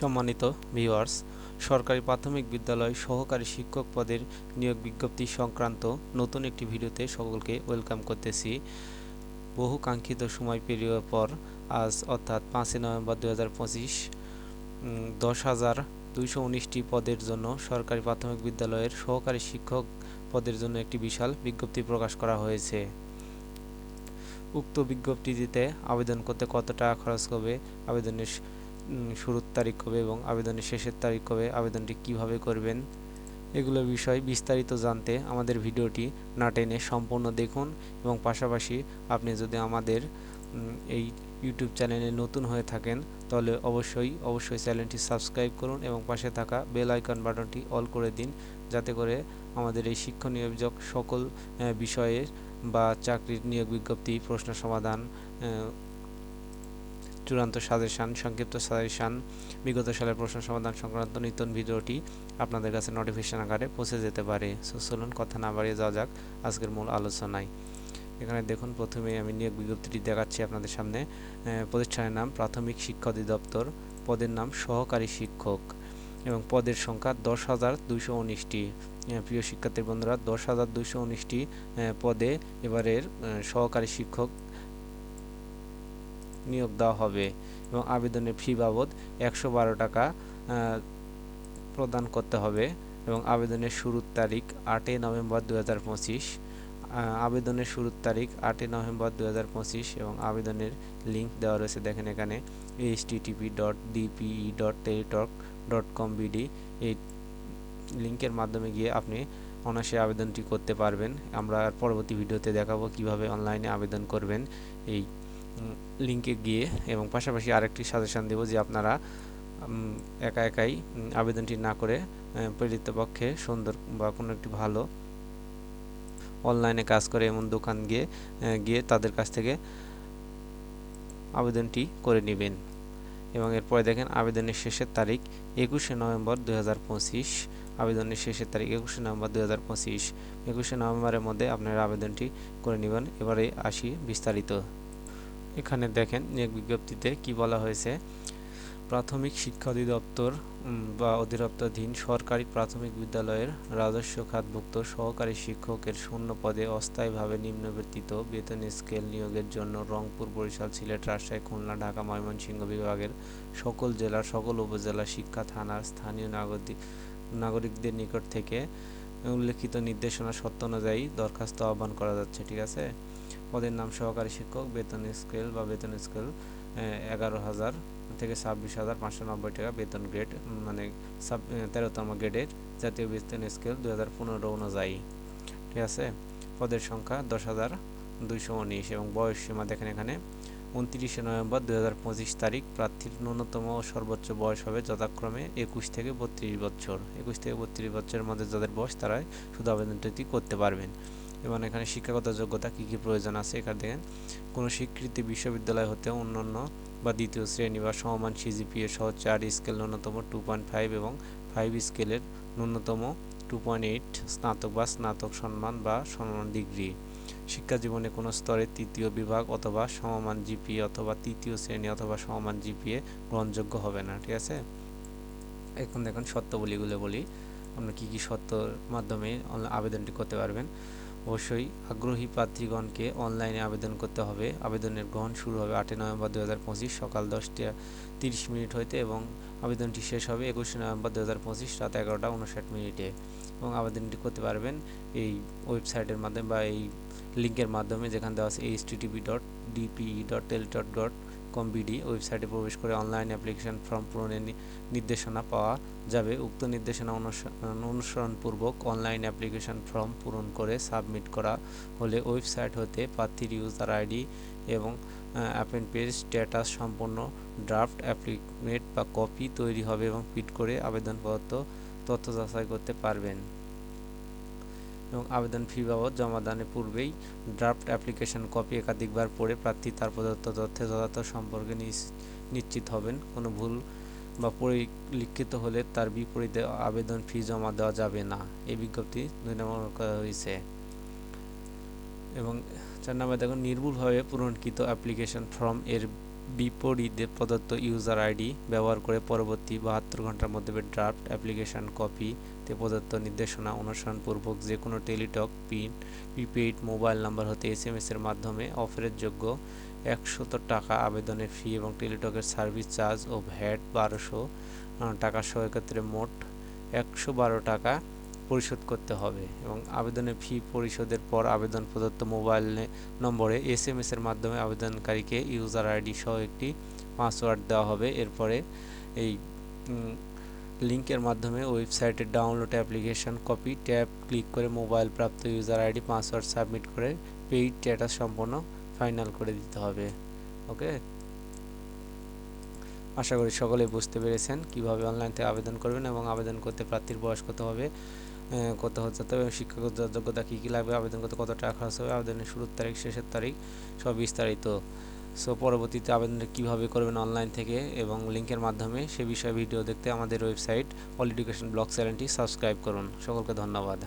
সম্মানিত ভিউয়ার্স সরকারি প্রাথমিক বিদ্যালয় সহকারী শিক্ষক পদের নিয়োগ বিজ্ঞপ্তি সংক্রান্ত নতুন একটি ভিডিওতে সকলকে ওয়েলকাম করতেছি। বহু কাঙ্ক্ষিত সময় পেরিয়ে পর আজ অর্থাৎ পাঁচই নভেম্বর দু হাজার পঁচিশ দশ হাজার দুইশো উনিশটি পদের জন্য সরকারি প্রাথমিক বিদ্যালয়ের সহকারী শিক্ষক পদের জন্য একটি বিশাল বিজ্ঞপ্তি প্রকাশ করা হয়েছে। উক্ত বিজ্ঞপ্তিটিতে আবেদন করতে কত টাকা খরচ হবে, আবেদনের শুরুর তারিখ কবে এবং আবেদনের শেষের তারিখ কবে, আবেদনটি কীভাবে করবেন, এগুলো বিষয় বিস্তারিত জানতে আমাদের ভিডিওটি না টেনে সম্পূর্ণ দেখুন এবং পাশাপাশি আপনি যদি আমাদের এই ইউটিউব চ্যানেলে নতুন হয়ে থাকেন, তাহলে অবশ্যই অবশ্যই চ্যানেলটি সাবস্ক্রাইব করুন এবং পাশে থাকা বেল আইকন বাটনটি অল করে দিন, যাতে করে আমাদের এই শিক্ষণীয় বিভাগ সকল বিষয়ের বা চাকরির নিয়োগ বিজ্ঞপ্তি, প্রশ্ন সমাধান চূড়ান্ত সাজেশান, সংক্ষিপ্ত সাজেশান, বিগত সালের প্রশ্ন সমাধান সংক্রান্ত নতুন ভিডিওটি আপনাদের কাছে নোটিফিকেশন আকারে পৌঁছে যেতে পারে। সো চলুন কথা না বাড়িয়ে যাওয়া যাক আজকের মূল আলোচনায়। এখানে দেখুন, প্রথমে আমি নিয়োগ বিজ্ঞপ্তিটি দেখাচ্ছি আপনাদের সামনে। প্রতিষ্ঠানের নাম প্রাথমিক শিক্ষা অধিদপ্তর, পদের নাম সহকারী শিক্ষক এবং পদের সংখ্যা দশ হাজার দুইশো উনিশটি। প্রিয় শিক্ষার্থী বন্ধুরা, দশ হাজার দুইশো উনিশটি পদে এবারের সহকারী শিক্ষক নিয়োগ দেওয়া হবে এবং আবেদনের ফি বাবদ একশো বারো টাকা প্রদান করতে হবে এবং আবেদনের শুরুর তারিখ আটই নভেম্বর দু হাজার পঁচিশ আবেদনের শুরুর তারিখ আটই নভেম্বর দু হাজার পঁচিশ এবং আবেদনের লিঙ্ক দেওয়া রয়েছে দেখেন এখানে H T T P dot D P E dot Teletalk dot com B D এই লিঙ্কের মাধ্যমে গিয়ে আপনি অনায়াসে আবেদনটি করতে পারবেন। আমরা পরবর্তী ভিডিওতে দেখাবো কীভাবে অনলাইনে আবেদন করবেন। এই লিঙ্কে গিয়ে এবং পাশাপাশি আরেকটি সাজেশন দেব যে আপনারা একা একাই আবেদনটি না করে পক্ষে সুন্দর বা কোনো একটি ভালো অনলাইনে কাজ করে এমন দোকান গিয়ে গিয়ে তাদের কাছ থেকে আবেদনটি করে নেবেন। এবং এরপরে দেখেন আবেদনের শেষের তারিখ একুশে নভেম্বর দু হাজার পঁচিশ। আবেদনের শেষের তারিখ একুশে নভেম্বর দু হাজার পঁচিশ। একুশে নভেম্বরের মধ্যে আপনারা আবেদনটি করে নেবেন। এবারে আসি বিস্তারিত। এখানে দেখেন নিয়োগ বিজ্ঞপ্তিতে কি বলা হয়েছে। প্রাথমিক শিক্ষা অধিদপ্তর বা অধিদপ্তরাধীন সরকারি প্রাথমিক বিদ্যালয়ের রাজস্ব খাতভুক্ত সহকারী শিক্ষকের শূন্য পদে অস্থায়ীভাবে নিম্নবর্তিত বেতন স্কেল নিয়োগের জন্য রংপুর বরিশাল, সিলেট, রাজশাহী, খুলনা, ঢাকা, ময়মনসিংহ বিভাগের সকল জেলার সকল উপজেলা শিক্ষা থানার স্থানীয় নাগরিক, নাগরিকদের নিকট থেকে উল্লেখিত নির্দেশনা সত্য অনুযায়ী দরখাস্ত আহ্বান করা যাচ্ছে, ঠিক আছে? পদের নাম সহকারী শিক্ষক, বেতন স্কেল বা বেতন স্কেল এগারো হাজার থেকে ছাব্বিশ হাজার পাঁচশো নব্বই টাকা বেতন গ্রেড মানে সাব তেরোতম গ্রেডের জাতীয় বেতন স্কেল দু হাজার পনেরো অনুযায়ী। ঠিক আছে? পদের সংখ্যা দশ হাজার দুইশো উনিশ এবং বয়স সীমা দেখেন এখানে। উনত্রিশে নভেম্বর দু হাজার পঁচিশ তারিখ, প্রার্থীর ন্যূনতম সর্বোচ্চ বয়স হবে যথাক্রমে একুশ থেকে বত্রিশ বছর। একুশ থেকে বত্রিশ বছরের মধ্যে যাদের বয়স, তারাই শুধু আবেদনটি করতে পারবেন। এবং এখানে শিক্ষাগত যোগ্যতা কী কী প্রয়োজন আছে এখানে দেখেন কোনো স্বীকৃতি বিশ্ববিদ্যালয় হতে অন্যান্য বা দ্বিতীয় শ্রেণি বা সমমান সিজিপিএ সহ চার স্কেল ন্যূনতম টু পয়েন্ট ফাইভ এবং ফাইভ স্কেলের ন্যূনতম টু পয়েন্ট এইট স্নাতক বা স্নাতক সম্মান বা সম্মান ডিগ্রি। শিক্ষা জীবনে কোনো স্তরে তৃতীয় বিভাগ অথবা সমমান জিপিএ অথবা তৃতীয় শ্রেণি অথবা সমমান জিপিএ গ্রহণযোগ্য হবে না, ঠিক আছে? এখন দেখুন শর্তাবলীগুলো বলি আপনার কী কী শর্তর মাধ্যমে আবেদনটি করতে পারবেন? অবশ্যই আগ্রহী প্রার্থীগণকে অনলাইনে আবেদন করতে হবে। আবেদনের গ্রহণ শুরু হবে আটই নভেম্বর দু হাজার পঁচিশ সকাল দশটা তিরিশ মিনিট হইতে এবং আবেদনটি শেষ হবে একুশে নভেম্বর দু হাজার পঁচিশ রাত এগারোটা উনষাট মিনিটে। এবং আবেদনটি করতে পারবেন এই ওয়েবসাইটের মাধ্যমে বা এই লিঙ্কের মাধ্যমে যেখানে দেওয়া আছে H T T P dot D P E dot Teletalk dot com B D ওয়েবসাইটে প্রবেশ করে অনলাইন অ্যাপ্লিকেশন ফর্ম পূরণের নির্দেশনা পাওয়া যাবে। উক্ত নির্দেশনা অনুস- অনুসরণপূর্বক অনলাইন অ্যাপ্লিকেশন ফর্ম পূরণ করে সাবমিট করা হলে ওয়েবসাইট হতে প্রার্থীর ইউজার আইডি এবং অ্যাপেন পেজ স্ট্যাটাস সম্পন্ন ড্রাফট অ্যাপ্লিকেট বা কপি তৈরি হবে এবং পিট করে আবেদনপত্র তথ্য যাচাই করতে পারবেন। এবং আবেদন ফি বাবদ জমাদানের পূর্বেই ড্রাফট অ্যাপ্লিকেশন কপি একাধিকবার পড়ে প্রার্থী তার প্রদত্ত তথ্যের যথার্থ সম্পর্কে নিশ্চিত হবেন। কোনো ভুল বা পরিলিখিত হলে তার বিপরীতে আবেদন ফি জমা দেওয়া যাবে না। এই বিজ্ঞপ্তি দুই নম্বর করা হয়েছে। এবং চার নম্বরে দেখুন, নির্ভুলভাবে পূরণকৃত অ্যাপ্লিকেশন ফর্ম এর বিপরীতে প্রদত্ত ইউজার আইডি ব্যবহার করে পরবর্তী বাহাত্তর ঘণ্টার মধ্যে ড্রাফট অ্যাপ্লিকেশন কপিতে প্রদত্ত নির্দেশনা অনুসরণপূর্বক যে কোনো Teletalk pin prepaid mobile number হতে এস এর মাধ্যমে অফারের যোগ্য একশত টাকা আবেদনের ফি এবং টেলিটকের সার্ভিস চার্জ ও ভ্যাট বারোশো টাকা সহ এক্ষেত্রে মোট একশো বারো টাকা পরিশোধ করতে হবে এবং আবেদনের ফি পরিশোধের পর আবেদন প্রদত্ত মোবাইল নম্বরে এস এম এর মাধ্যমে আবেদনকারীকে ইউজার আইডি সহ একটি পাসওয়ার্ড দেওয়া হবে। এরপরে এই লিঙ্কের মাধ্যমে ওয়েবসাইটে download application copy tab click করে মোবাইল প্রাপ্ত ইউজার আইডি পাসওয়ার্ড সাবমিট করে পেইড স্ট্যাটাস সম্পন্ন ফাইনাল করে দিতে হবে। ওকে? আশা করি সকলেই বুঝতে পেরেছেন কীভাবে অনলাইন থেকে আবেদন করবেন এবং আবেদন করতে প্রার্থীর বয়স কত হবে। কত হচ্ছে? তবে শিক্ষাগত যোগ্যতা কী কী লাগবে? আবেদন করতে কত টাকা খরচ হবে? আবেদনের শুরুর তারিখ, শেষের তারিখ সব বিস্তারিত। সো পরবর্তীতে আবেদনটা কীভাবে করবেন অনলাইন থেকে এবং লিঙ্কের মাধ্যমে সে বিষয়ে ভিডিও দেখতে আমাদের ওয়েবসাইট অল এডুকেশন ব্লগ চ্যানেলটি সাবস্ক্রাইব করুন। সকলকে ধন্যবাদ।